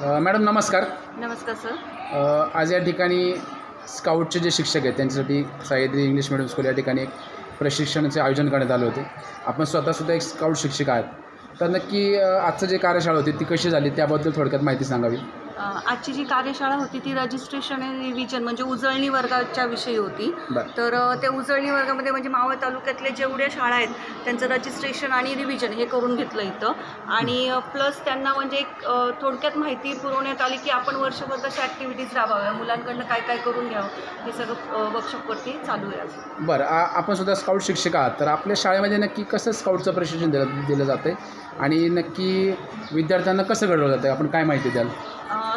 Madam नमस्कार. नमस्कार sir. आज या ठिकाणी स्काउटचे जे शिक्षक आहेत त्यांच्यासाठी सह्याद्री इंग्लिश मिडियम स्कूल या ठिकाणी एक प्रशिक्षणाचे आयोजन करण्यात आले होते. आपण स्वतःसुद्धा एक स्काउट शिक्षक आहात. तर नक्की आजचं जे कार्यशाळा होती ती कशी झाली? त्याबद्दल थोडक्यात माहिती सांगावी. आजची जी कार्यशाळा होती ती रजिस्ट्रेशन आणि रिव्हिजन म्हणजे उजळणी वर्गाच्या विषयी होती. तर त्या उजळणी वर्गामध्ये म्हणजे मावळ तालुक्यातले जेवढ्या शाळा आहेत त्यांचं रजिस्ट्रेशन आणि रिव्हिजन हे करून घेतलं इथं. आणि प्लस त्यांना म्हणजे एक थोडक्यात माहिती पुरवण्यात आली की आपण वर्षभर कशा ॲक्टिव्हिटीज राबवाव्या मुलांकडनं काय काय करून घ्यावं हे सगळं वर्कशॉपवरती चालू आहे बरं आपण सुद्धा स्काउट शिक्षक आहात तर आपल्या शाळेमध्ये नक्की कसं स्काउटचं प्रशिक्षण दिलं दिलं जातं आहे आणि नक्की विद्यार्थ्यांना कसं घडवलं जातं आपण काय माहिती द्याल?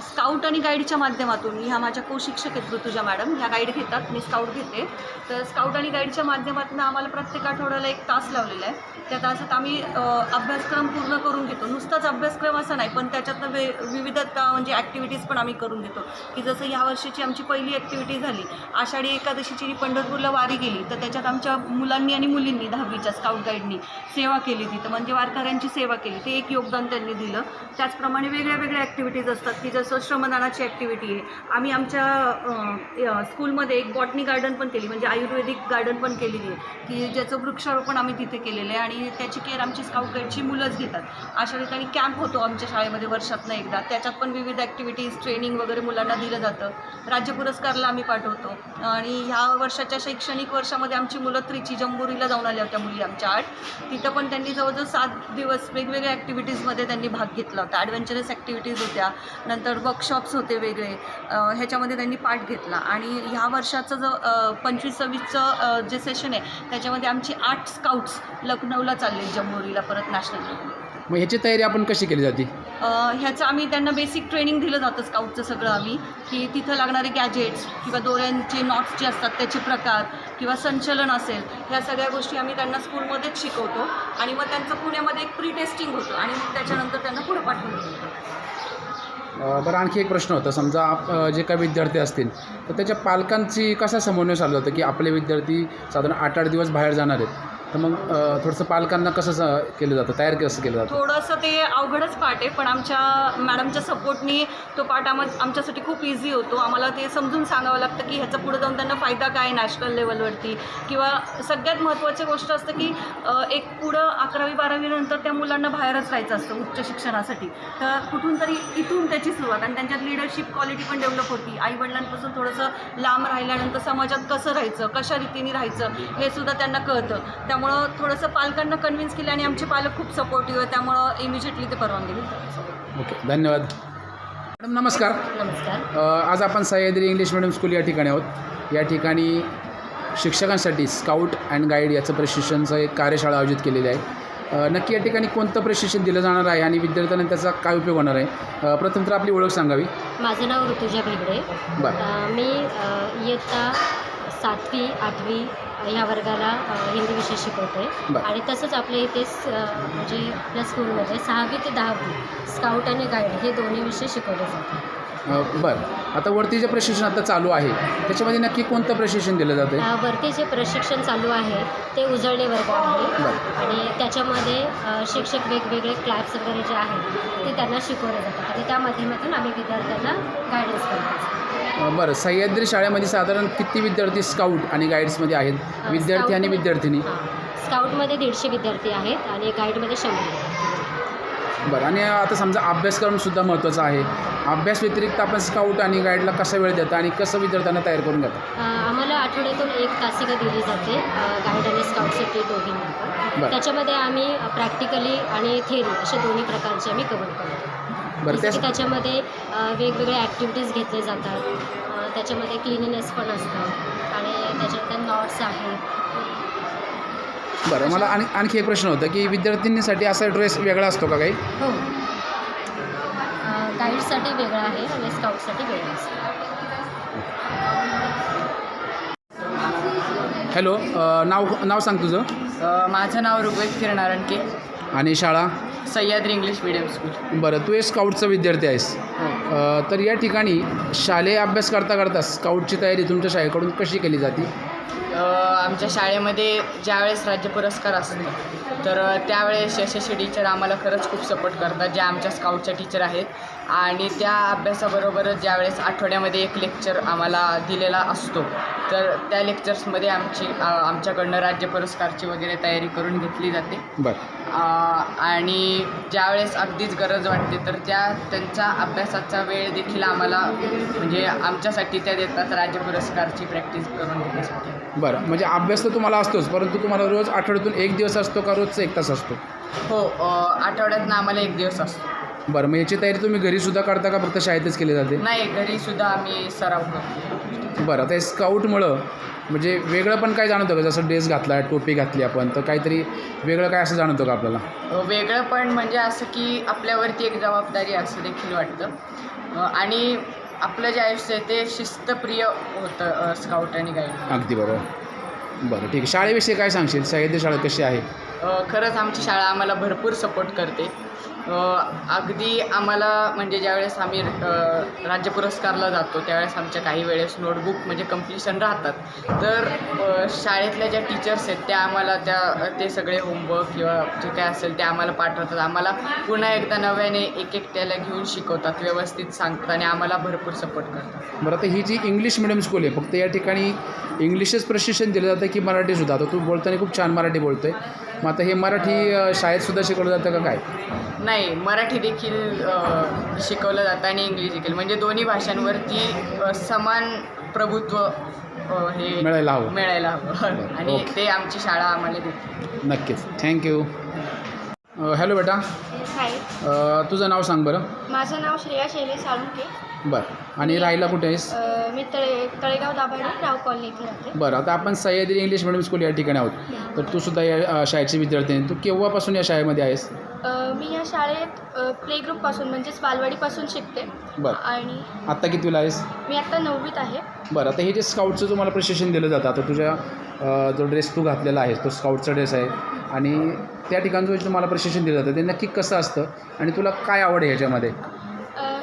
स्काउट आणि गाईडच्या माध्यमातून ह्या माझ्या कोशिक्षक आहेत ऋतुजा मॅडम. ह्या गाईड घेतात मी स्काउट घेते. तर स्काउट आणि गाईडच्या माध्यमातून आम्हाला प्रत्येक आठवड्याला एक तास लावलेला आहे. त्या तासात आम्ही अभ्यासक्रम पूर्ण करून घेतो. नुसताच अभ्यासक्रम असा नाही पण त्याच्यातनं वे विविधता म्हणजे ॲक्टिव्हिटीज पण आम्ही करून घेतो. की जसं ह्या वर्षीची आमची पहिली ॲक्टिव्हिटी झाली. आषाढी एकादशीची जी पंढरपूरला वारी गेली तर त्याच्यात आमच्या मुलांनी आणि मुलींनी दहावीच्या स्काउट गाईडनी सेवा केली तिथं. म्हणजे वारकऱ्यांची सेवा केली. ते एक योगदान त्यांनी दिलं. त्याचप्रमाणे वेगळ्या वेगळ्या ॲक्टिव्हिटीज असतात. की जसं श्रमदानाची ॲक्टिव्हिटी आहे. आम्ही आमच्या स्कूलमध्ये एक बॉटनी गार्डन पण केली म्हणजे आयुर्वेदिक गार्डन पण केलेली आहे. की ज्याचं वृक्षारोपण आम्ही तिथे केलेलं आहे आणि त्याची केअर आमची स्काउट गाईडची मुलंच घेतात. अशा ठिकाणी कॅम्प होतो आमच्या शाळेमध्ये वर्षातनं एकदा. त्याच्यात पण विविध ॲक्टिव्हिटीज ट्रेनिंग वगैरे मुलांना दिलं जातं. राज्य पुरस्कारला आम्ही पाठवतो. आणि ह्या वर्षाच्या शैक्षणिक वर्षामध्ये आमची मुलं त्रिची जंबुरीला जाऊन आल्या होत्या मुली आमच्या आठ. तिथं पण त्यांनी जवळजवळ सात दिवस वेगवेगळ्या ॲक्टिव्हिटीजमध्ये त्यांनी भाग घेतला होता. ॲडव्हेंचरस ॲक्टिव्हिटीज होत्या. नंतर वर्कशॉप्स होते वेगळे. ह्याच्यामध्ये त्यांनी पार्ट घेतला. आणि ह्या वर्षाचं जो पंचवीस सव्वीसचं जे सेशन आहे त्याच्यामध्ये आमची आठ स्काउट्स लखनौला चालले जम्बोरीला परत नॅशनल मग ह्याची तयारी आपण कशी केली जाते? ह्याचं आम्ही त्यांना बेसिक ट्रेनिंग दिलं जातं स्काउटचं सगळं आम्ही. की तिथं लागणारे गॅजेट्स किंवा दोऱ्यांचे नॉट्स जे असतात त्याचे प्रकार किंवा संचलन असेल ह्या सगळ्या गोष्टी आम्ही त्यांना स्कूलमध्येच शिकवतो. आणि मग त्यांचं पुण्यामध्ये एक प्री टेस्टिंग होतं. आणि त्याच्यानंतर त्यांना पुढे पाठवून बरं आणखी एक प्रश्न होता. समजा आप जे काही विद्यार्थी असतील तर त्याच्या पालकांची कसा समन्वय साधला होतं? की आपले विद्यार्थी साधारण आठ आठ दिवस बाहेर जाणार आहेत. तर मग थोडंसं पालकांना कसं केलं जातं? तयार कसं केलं जातं? थोडंसं ते अवघडच पाठ आहे पण आमच्या मॅडमच्या सपोर्टनी तो पाठ आम आमच्यासाठी खूप इझी होतो. आम्हाला ते समजून सांगावं लागतं की ह्याचा पुढे जाऊन त्यांना फायदा काय नॅशनल लेवलवरती किंवा सगळ्यात महत्त्वाची गोष्ट असतं की एक पुढं अकरावी बारावीनंतर त्या मुलांना बाहेरच राहायचं असतं उच्च शिक्षणासाठी. तर कुठून तरी इथून त्याची सुरुवात आणि त्यांच्यात लिडरशिप क्वालिटी पण डेव्हलप होती. आईवडिलांपासून थोडंसं लांब राहिल्यानंतर समाजात कसं राहायचं कशा रीतीने राहायचं हे सुद्धा त्यांना कळतं. त्यामुळे थोडंसं पालकांना कन्व्हिन्स केलं आणि आमचे पालक खूप सपोर्टिव्ह आहे त्यामुळं इमिजिएटली ते परवानगी देतात. ओके धन्यवाद. मॅडम नमस्कार. नमस्कार. अ, आज आपण सह्याद्री इंग्लिश मिडियम स्कूल या ठिकाणी आहोत. या ठिकाणी शिक्षकांसाठी स्काउट अँड गाईड याचं प्रशिक्षणचं एक कार्यशाळा आयोजित केलेली आहे. अ, नक्की या ठिकाणी कोणतं प्रशिक्षण दिलं जाणार आहे आणि विद्यार्थ्यांना त्याचा काय उपयोग होणार आहे? अ, प्रथम तर आपली ओळख सांगावी. माझं नाव ऋतुजा भेगडे. बरं. अ, मी अ, इयत्ता सातवी आठवी ह्या वर्गाला हिंदी विषय शिकवते. आणि तसंच आपल्या इथे म्हणजे आपल्या स्कूलमध्ये सहावी ते दहावी स्काउट आणि गाईड हे दोन्ही विषय शिकवले जातात. बरं. आता वरती जे प्रशिक्षण आता चालू आहे त्याच्यामध्ये नक्की कोणतं प्रशिक्षण दिलं जातं वरती जे प्रशिक्षण चालू आहे ते उजळणे वर्ग आहे. आणि त्याच्यामध्ये शिक्षक वेगवेगळे क्लास वगैरे जे आहेत ते त्यांना शिकवले जातात. आणि त्या माध्यमातून आम्ही विद्यार्थ्यांना गायडन्स करतो बरं. सह्याद्री शाळेमध्ये साधारण किती विद्यार्थी स्काउट आणि गाईड्समध्ये आहेत? विद्यार्थी आणि विद्यार्थिनी. स्काउटमध्ये दीडशे विद्यार्थी आहेत आणि गाईडमध्ये शंभर. बरं. आणि आता समजा अभ्यासक्रमसुद्धा महत्त्वाचा आहे. अभ्यास व्यतिरिक्त आपण स्काउट आणि गाईडला कसा वेळ देता आणि कसं विद्यार्थ्यांना तयार करून घेता? आम्हाला आठवड्यातून एक तासिका दिली जाते गाईड आणि स्काउटसाठी दोघींना. बरं. त्याच्यामध्ये आम्ही प्रॅक्टिकली आणि थिअरी असे दोन्ही प्रकारचे आम्ही कव्हर करतो. की त्याच्यामध्ये अ, वेगवेगळे ॲक्टिव्हिटीज घेतले जातात. त्याच्यामध्ये क्लिनिनेस पण असतं. आणि त्याच्यानंतर नॉट्स आहेत. बरं मला आणि आणखी एक प्रश्न होता की विद्यार्थिनीसाठी असा ड्रेस वेगळा असतो का काही? हो. गाईडसाठी वेगळं आहे आणि स्काउटसाठी वेगळं असतं. हॅलो नाव नाव सांग तुझं. माझं नाव ऋग्वेद किरण आरणके आणि शाळा? सह्याद्री इंग्लिश मिडियम स्कूल बरं तू एक स्काउटचा विद्यार्थी आहेस. हो. अ, तर या ठिकाणी शालेय अभ्यास करता करता स्काउटची तयारी तुमच्या शाळेकडून कशी केली जाते? अ, आमच्या शाळेमध्ये ज्यावेळेस राज्य पुरस्कार असतो तर त्यावेळेस यशस्वी टीचर आम्हाला खरंच खूप सपोर्ट करतात ज्या आमच्या स्काउटच्या टीचर आहेत. आणि त्या अभ्यासाबरोबरच ज्यावेळेस आठवड्यामध्ये एक लेक्चर आम्हाला दिलेला असतो तर त्या लेक्चर्समध्ये आमची आमच्याकडनं राज्य पुरस्कारची वगैरे तयारी करून घेतली जाते. आणि ज्यावेळेस अगदीच गरज वाटते तर त्या त्यांचा अभ्यासाचा वेळ देखील आम्हाला म्हणजे आमच्यासाठी त्या देतात राज्य पुरस्कारची प्रॅक्टिस करून घेण्यासाठी. बरं. म्हणजे अभ्यास तर तुम्हाला असतोच परंतु तुम्हाला रोज आठवड्यातून एक दिवस असतो का रोजचा एक तास असतो? हो अ, आठवड्यातनं आम्हाला एक दिवस असतो. बरं मग याची तयारी तुम्ही घरीसुद्धा करता का फक्त शाळेतच केली जाते? नाही घरी सुद्धा आम्ही सराव करतो. बरं आता हे स्काउटमुळं म्हणजे वेगळं पण काय जाणवतं का? जसं ड्रेस घातला टोपी घातली आपण तर काहीतरी वेगळं काय असं जाणवतं का आपल्याला? वेगळं पण म्हणजे असं की आपल्यावरती एक जबाबदारी असं देखील वाटतं. आणि आपलं जे आयुष्य आहे ते शिस्तप्रिय होतं स्काउट आणि गाईड. अगदी बरोबर. बरं ठीक आहे. शाळेविषयी काय सांगशील? सह्याद्री शाळा कशी आहे? खरंच आमची शाळा आम्हाला भरपूर सपोर्ट करते. अगदी आम्हाला म्हणजे ज्यावेळेस आम्ही राज्य पुरस्कारला जातो त्यावेळेस आमच्या काही वेळेस नोटबुक म्हणजे कम्प्लिशन राहतात. तर शाळेतल्या ज्या टीचर्स आहेत त्या आम्हाला त्या ते सगळे होमवर्क किंवा जे काय असेल ते आम्हाला पाठवतात. आम्हाला पुन्हा एकदा नव्याने एक एकट्याला घेऊन शिकवतात व्यवस्थित सांगतात आणि आम्हाला भरपूर सपोर्ट करतात. बरं आता ही जी इंग्लिश मिडियम स्कूल आहे फक्त या ठिकाणी इंग्लिशच प्रशिक्षण दिलं जातं की मराठीसुद्धा आता तू बोलताना खूप छान मराठी बोलतो आहे मग आता हे मराठी अ, शाळेतसुद्धा शिकवलं जातं का काय? नाही मराठी देखील शिकवलं जातं आणि इंग्लिश देखील. म्हणजे दोन्ही भाषांवरती समान प्रभुत्व हे मिळायला हवं. मिळायला हवं. आणि. ते आमची शाळा आम्हाला देते. नक्कीच. थँक्यू हॅलो बेटा. हाय अ, तुझं नाव सांग बरं. माझं नाव श्रेया शैलेश साळुंके. बरं. आणि राहायला कुठे आहेस? अ, मी तळे तळेगाव दाभाडे राव कॉलनी इथे राहते. बरं आता आपण सह्याद्री इंग्लिश मिडियम स्कूल या ठिकाणी आहोत. तर तू सुद्धा या अ, शाळेची विद्यार्थी आहे. तू केव्हापासून या शाळेमध्ये आहेस? अ, मी या शाळेत प्ले ग्रुपपासून म्हणजेच बालवाडीपासून शिकते. बरं. आणि आत्ता कितवीला आहेस? मी आत्ता नववीत आहे. बरं आता हे जे स्काउटचं तुम्हाला प्रशिक्षण दिलं जातं आता तुझ्या अ, जो ड्रेस तू घातलेला आहेस तो स्काउटचा ड्रेस आहे. आणि त्या ठिकाणचं जे तुम्हाला प्रशिक्षण दिलं जातं ते नक्की कसं असतं आणि तुला काय आवड आहे ह्याच्यामध्ये?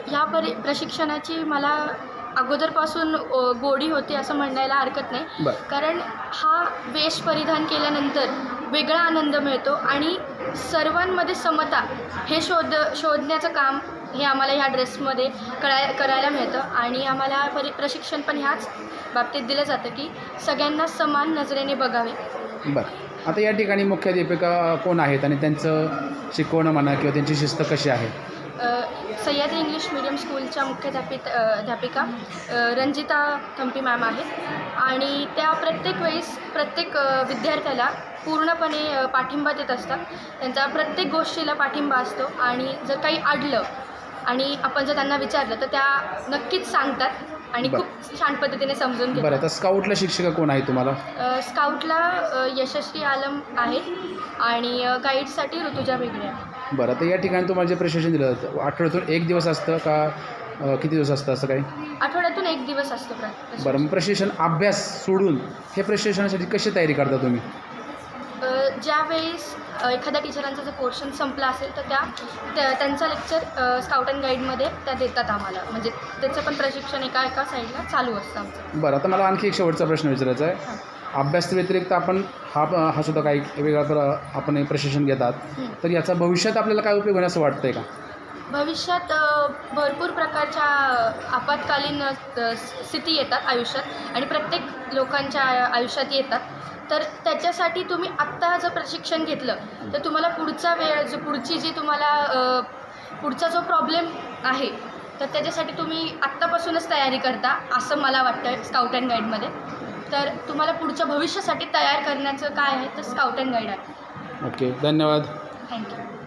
ह्या परि प्रशिक्षणाची मला अगोदरपासून गोडी होती असं म्हणायला हरकत नाही. बरं. कारण हा वेश परिधान केल्यानंतर वेगळा आनंद मिळतो आणि सर्वांमध्ये समता हे शोध शोधण्याचं काम हे आम्हाला ह्या ड्रेसमध्ये कळाय करायला मिळतं. आणि आम्हाला परि प्रशिक्षण पण ह्याच बाबतीत दिलं जातं की सगळ्यांना समान नजरेने बघावे. बरं. आता या ठिकाणी मुख्याध्यापिका कोण आहेत आणि त्यांचं शिकवणं म्हणा किंवा त्यांची शिस्त कशी आहे? सह्याद्री इंग्लिश मीडियम स्कूलच्या मुख्याध्यापित अध्यापिका रंजिता थंपी मॅम आहेत. आणि त्या प्रत्येक वेळेस प्रत्येक विद्यार्थ्याला पूर्णपणे पाठिंबा देत असतात. त्यांचा प्रत्येक गोष्टीला पाठिंबा असतो आणि जर काही अडलं आणि आपण जर त्यांना विचारलं तर त्या नक्कीच सांगतात आणि खूप छान पद्धतीने समजून बरं घेतात आता स्काउटला शिक्षिका कोण आहे तुम्हाला? अ, स्काउटला अ, यशस्वी आलम आहेत आणि अ, गाईडसाठी ऋतुजा वेगळे आहे बरं आता या ठिकाणी तुम्हाला जे प्रशिक्षण दिलं जातं आठवड्यातून एक दिवस असतं का अ, किती दिवस असतं असं काही? आठवड्यातून एक दिवस असतो प्र- बरं मग प्रशिक्षण अभ्यास सोडून हे प्रशिक्षणासाठी कशी तयारी करता तुम्ही? ज्यावेळेस एखाद्या टीचरांचा जर पोर्शन संपला असेल तर त्या त्या- त्यांचा लेक्चर स्काउट अँड गाईडमध्ये त्या देतात आम्हाला. म्हणजे त्याचं पण प्रशिक्षण एका एका साईडला चालू असतं आमचं. बरं आता मला आणखी एक शेवटचा प्रश्न विचारायचा आहे. अभ्यास व्यतिरिक्त आपण हा हा सुद्धा काही वेगळा प्र आपण प्रशिक्षण घेतात. तर याचा भविष्यात आपल्याला काय उपयोग होईल असं वाटतंय का? भविष्यात भरपूर प्रकारच्या आपत्कालीन स्थिती येतात आयुष्यात. आणि प्रत्येक लोकांच्या आयुष्यात येतात. तर त्याच्यासाठी तुम्ही आत्ता जर प्रशिक्षण घेतलं तर तुम्हाला पुढचा वेळ जो पुढची जी तुम्हाला पुढचा जो प्रॉब्लेम आहे तर त्याच्यासाठी तुम्ही आत्तापासूनच तयारी करता असं मला वाटतं स्काउट अँड गाईडमध्ये तर तुम्हाला पुढच्या भविष्यासाठी तयार करण्याचं काय आहे तर स्काउट अँड गाईड आहे. ओके धन्यवाद. Thank you